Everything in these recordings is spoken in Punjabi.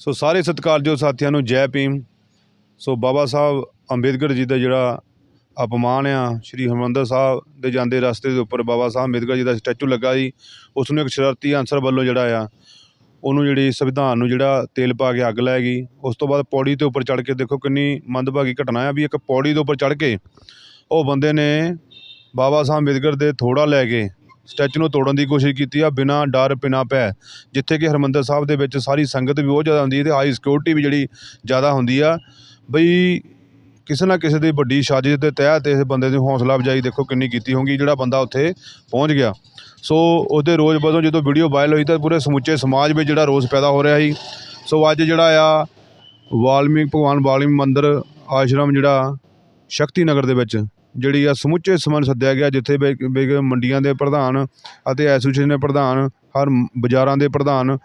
ਸੋ ਸਾਰੇ ਸਤਿਕਾਰਯੋਗ ਸਾਥੀਆਂ ਨੂੰ ਜੈ ਭੀਮ। ਸੋ ਬਾਬਾ ਸਾਹਿਬ ਅੰਬੇਦਕਰ ਜੀ ਦਾ ਜਿਹੜਾ ਅਪਮਾਨ ਆ, ਸ਼੍ਰੀ ਹਰਿਮੰਦਰ ਸਾਹਿਬ ਦੇ ਜਾਂਦੇ ਰਸਤੇ ਦੇ ਉੱਪਰ ਬਾਬਾ ਸਾਹਿਬ ਅੰਬੇਦਕਰ ਜੀ ਦਾ ਸਟੈਚੂ ਲੱਗਾ ਸੀ, ਉਸ ਨੂੰ ਇੱਕ ਸ਼ਰਾਰਤੀ ਅਨਸਰ ਵੱਲੋਂ ਜਿਹੜਾ ਆ, ਉਹਨੂੰ ਜਿਹੜੀ ਸੰਵਿਧਾਨ ਨੂੰ ਜਿਹੜਾ ਤੇਲ ਪਾ ਕੇ ਅੱਗ ਲੈ ਗਈ। ਉਸ ਤੋਂ ਬਾਅਦ ਪੌੜੀ ਦੇ ਉੱਪਰ ਚੜ੍ਹ ਕੇ ਦੇਖੋ ਕਿੰਨੀ ਮੰਦਭਾਗੀ ਘਟਨਾ ਆ ਵੀ ਇੱਕ ਪੌੜੀ ਦੇ ਉੱਪਰ ਚੜ੍ਹ ਕੇ ਉਹ ਬੰਦੇ ਨੇ ਬਾਬਾ ਸਾਹਿਬ ਅੰਬੇਦਕਰ ਦੇ ਥੋੜਾ ਲੈ ਕੇ ਸਟੈਚੂ ਨੂੰ ਤੋੜਨ ਦੀ ਕੋਸ਼ਿਸ਼ ਕੀਤੀ ਆ, ਬਿਨਾਂ ਡਰ, ਬਿਨਾਂ ਭੈ। ਜਿੱਥੇ ਕਿ ਹਰਿਮੰਦਰ ਸਾਹਿਬ ਦੇ ਵਿੱਚ ਸਾਰੀ ਸੰਗਤ ਵੀ ਬਹੁਤ ਜ਼ਿਆਦਾ ਹੁੰਦੀ ਹੈ ਤੇ ਹਾਈ ਸਿਕਿਉਰਿਟੀ ਵੀ ਜਿਹੜੀ ਜ਼ਿਆਦਾ ਹੁੰਦੀ ਆ। ਬਈ ਕਿਸੇ ਨਾ ਕਿਸੇ ਦੀ ਵੱਡੀ ਸਾਜ਼ਿਸ਼ ਦੇ ਤਹਿਤ ਇਸ ਬੰਦੇ ਦੀ ਹੌਸਲਾ ਅਫਜ਼ਾਈ ਦੇਖੋ ਕਿੰਨੀ ਕੀਤੀ ਹੋਊਗੀ, ਜਿਹੜਾ ਬੰਦਾ ਉੱਥੇ ਪਹੁੰਚ ਗਿਆ। ਸੋ ਉਹਦੇ ਰੋਜ਼ ਵਜੋਂ ਜਦੋਂ ਵੀਡੀਓ ਵਾਇਰਲ ਹੋਈ ਤਾਂ ਪੂਰੇ ਸਮੁੱਚੇ ਸਮਾਜ ਵਿੱਚ ਜਿਹੜਾ ਰੋਸ ਪੈਦਾ ਹੋ ਰਿਹਾ ਸੀ। ਸੋ ਅੱਜ ਜਿਹੜਾ ਆ, ਵਾਲਮੀਕ ਭਗਵਾਨ ਵਾਲਮੀਕ ਮੰਦਿਰ ਆਸ਼ਰਮ ਜਿਹੜਾ ਸ਼ਕਤੀ ਨਗਰ ਦੇ ਵਿੱਚ ਜਿਹੜੀ ਆ ਸਮੁੱਚੇ ਸਮਾਨ ਸੱਦਿਆ ਗਿਆ, ਜਿੱਥੇ ਬੇ- ਮੰਡੀਆਂ ਦੇ ਪ੍ਰਧਾਨ ਅਤੇ ਐਸੋਸੀਏਸ਼ਨ ਦੇ ਪ੍ਰਧਾਨ, ਹਰ ਬਾਜ਼ਾਰਾਂ ਦੇ ਪ੍ਰਧਾਨ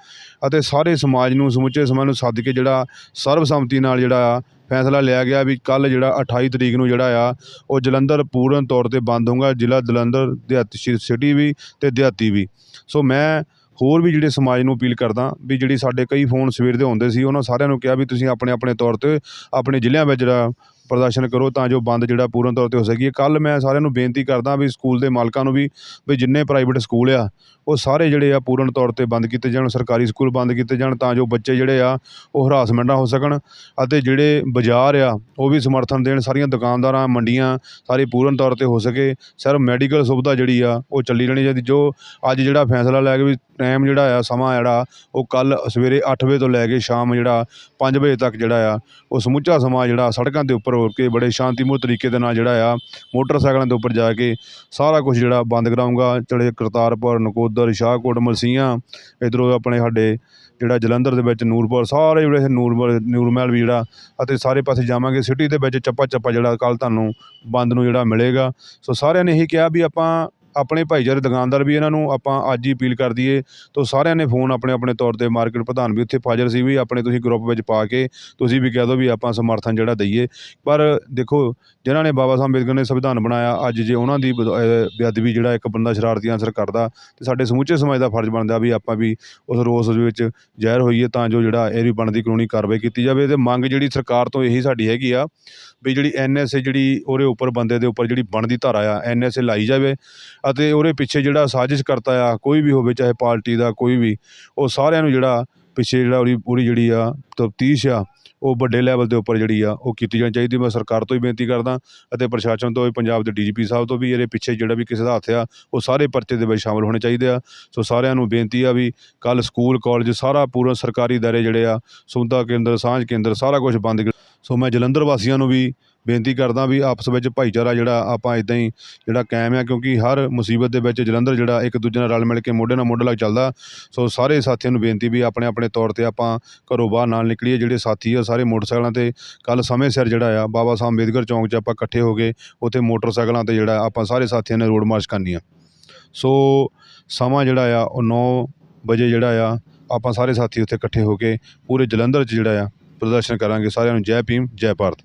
ਅਤੇ ਸਾਰੇ ਸਮਾਜ ਨੂੰ, ਸਮੁੱਚੇ ਸਮਾਜ ਨੂੰ ਸੱਦ ਕੇ ਜਿਹੜਾ ਸਰਬਸੰਮਤੀ ਨਾਲ ਜਿਹੜਾ ਆ ਫੈਸਲਾ ਲਿਆ ਗਿਆ ਵੀ ਕੱਲ੍ਹ ਜਿਹੜਾ 28 ਤਰੀਕ ਨੂੰ ਜਿਹੜਾ ਆ, ਉਹ ਜਲੰਧਰ ਪੂਰਨ ਤੌਰ ਤੇ ਬੰਦ ਹੋਊਗਾ, ਜ਼ਿਲ੍ਹਾ ਜਲੰਧਰ ਦਿਹਾਤੀ ਸਿਟੀ ਵੀ ਅਤੇ ਦਿਹਾਤੀ ਵੀ। ਸੋ ਮੈਂ ਹੋਰ ਵੀ ਜਿਹੜੇ ਸਮਾਜ ਨੂੰ ਅਪੀਲ ਕਰਦਾ ਵੀ ਜਿਹੜੀ ਸਾਡੇ ਕਈ ਫੋਨ ਸਵੇਰ ਦੇ ਆਉਂਦੇ ਸੀ, ਉਹਨਾਂ ਸਾਰਿਆਂ ਨੂੰ ਕਿਹਾ ਵੀ ਤੁਸੀਂ ਆਪਣੇ ਆਪਣੇ ਤੌਰ ਤੇ ਆਪਣੇ ਜ਼ਿਲ੍ਹਿਆਂ ਵਿੱਚ ਜਿਹੜਾ ਪ੍ਰਦਰਸ਼ਨ ਕਰੋ ਤਾਂ ਜੋ ਬੰਦ ਜਿਹੜਾ ਪੂਰਨ ਤੌਰ ਤੇ ਹੋ ਸਕੇ। ਕੱਲ੍ਹ ਮੈਂ ਸਾਰਿਆਂ ਨੂੰ ਬੇਨਤੀ ਕਰਦਾ ਵੀ ਸਕੂਲ ਦੇ ਮਾਲਕਾਂ ਨੂੰ ਵੀ ਵੀ ਜਿੰਨੇ ਪ੍ਰਾਈਵੇਟ ਸਕੂਲ ਆ, ਉਹ ਸਾਰੇ ਜਿਹੜੇ ਆ ਪੂਰਨ ਤੌਰ ਤੇ ਬੰਦ ਕੀਤੇ ਜਾਣ, ਸਰਕਾਰੀ ਸਕੂਲ ਬੰਦ ਕੀਤੇ ਜਾਣ ਤਾਂ ਜੋ ਬੱਚੇ ਜਿਹੜੇ ਆ ਉਹ ਹਰਾਸਮੈਂਟ ਨਾ ਹੋ ਸਕਣ ਅਤੇ ਜਿਹੜੇ ਬਾਜ਼ਾਰ ਆ, ਉਹ ਵੀ ਸਮਰਥਨ ਦੇਣ, ਸਾਰੀਆਂ ਦੁਕਾਨਦਾਰਾਂ, ਮੰਡੀਆਂ ਸਾਰੀ ਪੂਰਨ ਤੌਰ ਤੇ ਹੋ ਸਕੇ। ਸਿਰਫ ਮੈਡੀਕਲ ਸੁਵਿਧਾ ਜਿਹੜੀ ਆ, ਉਹ ਚੱਲੀ ਰਹਿਣੀ ਚਾਹੀਦੀ। ਜੋ ਅੱਜ ਜਿਹੜਾ ਫੈਸਲਾ ਲੈ ਕੇ ਵੀ ਟਾਈਮ ਜਿਹੜਾ ਆ, ਸਮਾਂ ਜਿਹੜਾ, ਉਹ ਕੱਲ ਸਵੇਰੇ 8 ਵਜੇ ਤੋਂ ਲੈ ਕੇ ਸ਼ਾਮ ਜਿਹੜਾ 5 ਵਜੇ ਤੱਕ ਜਿਹੜਾ ਆ, ਉਹ ਸਮੁੱਚਾ ਸਮਾਂ ਜਿਹੜਾ ਸੜਕਾਂ ਦੇ ਉੱਪਰ ਹੋ ਕੇ ਬੜੇ ਸ਼ਾਂਤੀਮਈ ਤਰੀਕੇ ਦੇ ਨਾਲ ਜਿਹੜਾ ਆ, ਮੋਟਰਸਾਈਕਲਾਂ ਦੇ ਉੱਪਰ ਜਾ ਕੇ ਸਾਰਾ ਕੁਝ ਜਿਹੜਾ ਬੰਦ ਕਰਾਊਂਗਾ। ਚਲੇ ਕਰਤਾਰਪੁਰ, ਨਕੋਦਰ, ਸ਼ਾਹਕੋਟ, ਮਲਸੀਆਂ, ਇਧਰੋਂ ਆਪਣੇ ਸਾਡੇ ਜਿਹੜਾ ਜਲੰਧਰ ਦੇ ਵਿੱਚ ਨੂਰਪੁਰ, ਸਾਰੇ ਜਿਹੜੇ ਨੂਰਪੁਰ, ਨੂਰਮਹਿਲ ਵੀ ਜਿਹੜਾ, ਅਤੇ ਸਾਰੇ ਪਾਸੇ ਜਾਵਾਂਗੇ। ਸਿਟੀ ਦੇ ਵਿੱਚ ਚੱਪਾ ਚੱਪਾ ਜਿਹੜਾ ਕੱਲ ਤੁਹਾਨੂੰ ਬੰਦ ਨੂੰ ਜਿਹੜਾ ਮਿਲੇਗਾ। ਸੋ ਸਾਰਿਆਂ ਨੇ ਇਹੀ ਕਿਹਾ ਵੀ ਆਪਾਂ ਆਪਣੇ ਭਾਈਚਾਰੇ ਦੁਕਾਨਦਾਰ ਵੀ ਇਹਨਾਂ ਨੂੰ ਆਪਾਂ ਅੱਜ ਹੀ ਅਪੀਲ ਕਰ ਦਈਏ ਤੋ ਸਾਰਿਆਂ ਨੇ ਫੋਨ ਆਪਣੇ ਆਪਣੇ ਤੌਰ ਤੇ ਮਾਰਕੀਟ ਪ੍ਰਧਾਨ ਵੀ ਉੱਥੇ ਹਾਜ਼ਰ ਸੀ ਵੀ ਆਪਣੇ ਤੁਸੀਂ ਗਰੁੱਪ ਵਿੱਚ ਪਾ ਕੇ ਤੁਸੀਂ ਵੀ ਕਹਿ ਦਿਓ ਵੀ ਆਪਾਂ ਸਮਰਥਨ ਜਿਹੜਾ ਦਈਏ। ਪਰ ਦੇਖੋ, ਜਿਨ੍ਹਾਂ ਨੇ ਬਾਬਾ ਸਾਹਿਬ ਅੰਬੇਦਕਰ ਨੇ ਸੰਵਿਧਾਨ ਬਣਾਇਆ, ਅੱਜ ਜੇ ਉਹਨਾਂ ਦੀ ਬਦ- ਬੇਅਦਬੀ ਜਿਹੜਾ ਇੱਕ ਬੰਦਾ ਸ਼ਰਾਰਤੀ ਅਨਸਰ ਕਰਦਾ ਤੇ ਸਾਡੇ ਸਮੁੱਚੇ ਸਮਾਜ ਦਾ ਫਰਜ਼ ਬਣਦਾ ਵੀ ਆਪਾਂ ਵੀ ਉਸ ਰੋਸ ਵਿੱਚ ਜ਼ਹਿਰ ਹੋਈਏ ਤਾਂ ਜੋ ਜਿਹੜਾ ਇਹ ਵੀ ਬਣਦੀ ਕਾਨੂੰਨੀ ਕਾਰਵਾਈ ਕੀਤੀ ਜਾਵੇ ਤੇ ਮੰਗ ਜਿਹੜੀ ਸਰਕਾਰ ਤੋਂ ਇਹੀ ਸਾਡੀ ਹੈਗੀ ਆ ਵੀ ਜਿਹੜੀ ਐਨਐਸਏ ਜਿਹੜੀ ਉਹਦੇ ਉੱਪਰ ਬੰਦੇ ਦੇ ਉੱਪਰ ਜਿਹੜੀ ਬਣਦੀ ਧਾਰਾ ਆ ਐਨਐਸਏ ਲਾਈ ਜਾਵੇ। ਅਤੇ ਉਹਦੇ ਪਿੱਛੇ ਜਿਹੜਾ ਸਾਜ਼ਿਸ਼ ਕਰਤਾ ਆ, ਕੋਈ ਵੀ ਹੋਵੇ, ਚਾਹੇ ਪਾਰਟੀ ਦਾ, ਕੋਈ ਵੀ, ਉਹ ਸਾਰਿਆਂ ਨੂੰ ਜਿਹੜਾ ਪਿੱਛੇ ਜਿਹੜਾ ਉਹਦੀ ਪੂਰੀ ਜਿਹੜੀ ਆ ਤਫਤੀਸ਼ ਆ, ਉਹ ਵੱਡੇ ਲੈਵਲ ਦੇ ਉੱਪਰ ਜਿਹੜੀ ਆ, ਉਹ ਕੀਤੀ ਜਾਣੀ ਚਾਹੀਦੀ। ਮੈਂ ਸਰਕਾਰ ਤੋਂ ਹੀ ਬੇਨਤੀ ਕਰਦਾ ਅਤੇ ਪ੍ਰਸ਼ਾਸਨ ਤੋਂ ਵੀ, ਪੰਜਾਬ ਦੇ ਡੀਜੀਪੀ ਸਾਹਿਬ ਤੋਂ ਵੀ, ਇਹਦੇ ਪਿੱਛੇ ਜਿਹੜਾ ਵੀ ਕਿਸੇ ਦਾ ਹੱਥ ਆ, ਉਹ ਸਾਰੇ ਪਰਚੇ ਦੇ ਵਿੱਚ ਸ਼ਾਮਲ ਹੋਣੇ ਚਾਹੀਦੇ ਆ। ਸੋ ਸਾਰਿਆਂ ਨੂੰ ਬੇਨਤੀ ਆ ਵੀ ਕੱਲ ਸਕੂਲ, ਕਾਲਜ ਸਾਰਾ ਪੂਰਾ ਸਰਕਾਰੀ ਦਾਇਰੇ ਜਿਹੜੇ ਆ, ਸੁਵਿਧਾ ਕੇਂਦਰ, ਸਾਂਝ ਕੇਂਦਰ, ਸਾਰਾ ਕੁਝ ਬੰਦ ਸੋ ਮੈਂ ਜਲੰਧਰ ਵਾਸੀਆਂ ਨੂੰ ਵੀ ਬੇਨਤੀ ਕਰਦਾ ਵੀ ਆਪਸ ਵਿੱਚ ਭਾਈਚਾਰਾ ਜਿਹੜਾ ਆਪਾਂ ਇਦਾਂ ਹੀ ਜਿਹੜਾ ਕਾਇਮ ਆ, ਕਿਉਂਕਿ ਹਰ ਮੁਸੀਬਤ ਦੇ ਵਿੱਚ ਜਲੰਧਰ ਜਿਹੜਾ ਇੱਕ ਦੂਜੇ ਨਾਲ ਰਲ ਮਿਲ ਕੇ ਮੋਢੇ ਨਾਲ ਮੋਢਾ ਲੱਗ ਚੱਲਦਾ। ਸੋ ਸਾਰੇ ਸਾਥੀਆਂ ਨੂੰ ਬੇਨਤੀ ਵੀ ਆਪਣੇ ਆਪਣੇ ਤੌਰ ਤੇ ਆਪਾਂ ਘਰੋਂ ਬਾਹਰ ਨਾਲ ਨਿਕਲੀਏ। ਜਿਹੜੇ ਸਾਥੀ ਆ, ਸਾਰੇ ਮੋਟਰਸਾਈਕਲਾਂ ਤੇ ਕੱਲ ਸਮੇਂ ਸਿਰ ਜਿਹੜਾ ਆ, ਬਾਬਾ ਸਾਹਿਬ ਅੰਬੇਦਕਰ ਚੌਂਕ 'ਚ ਆਪਾਂ ਇਕੱਠੇ ਹੋ ਗਏ ਉੱਥੇ ਮੋਟਰਸਾਈਕਲਾਂ ਤੇ ਜਿਹੜਾ ਆਪਾਂ ਸਾਰੇ ਸਾਥੀਆਂ ਨੇ ਰੋਡ ਮਾਰਚ ਕਰਨੀ ਆ। ਸੋ ਸਮਾਂ ਜਿਹੜਾ ਆ, ਉਹ 9 ਵਜੇ ਜਿਹੜਾ ਆ, ਆਪਾਂ ਸਾਰੇ ਸਾਥੀ ਉੱਥੇ ਇਕੱਠੇ ਹੋ ਕੇ ਪੂਰੇ ਜਲੰਧਰ 'ਚ ਜਿਹੜਾ ਆ ਪ੍ਰਦਰਸ਼ਨ ਕਰਾਂਗੇ ਸਾਰਿਆਂ ਨੂੰ। ਜੈ ਭੀਮ ਜੈ ਭਾਰਤ।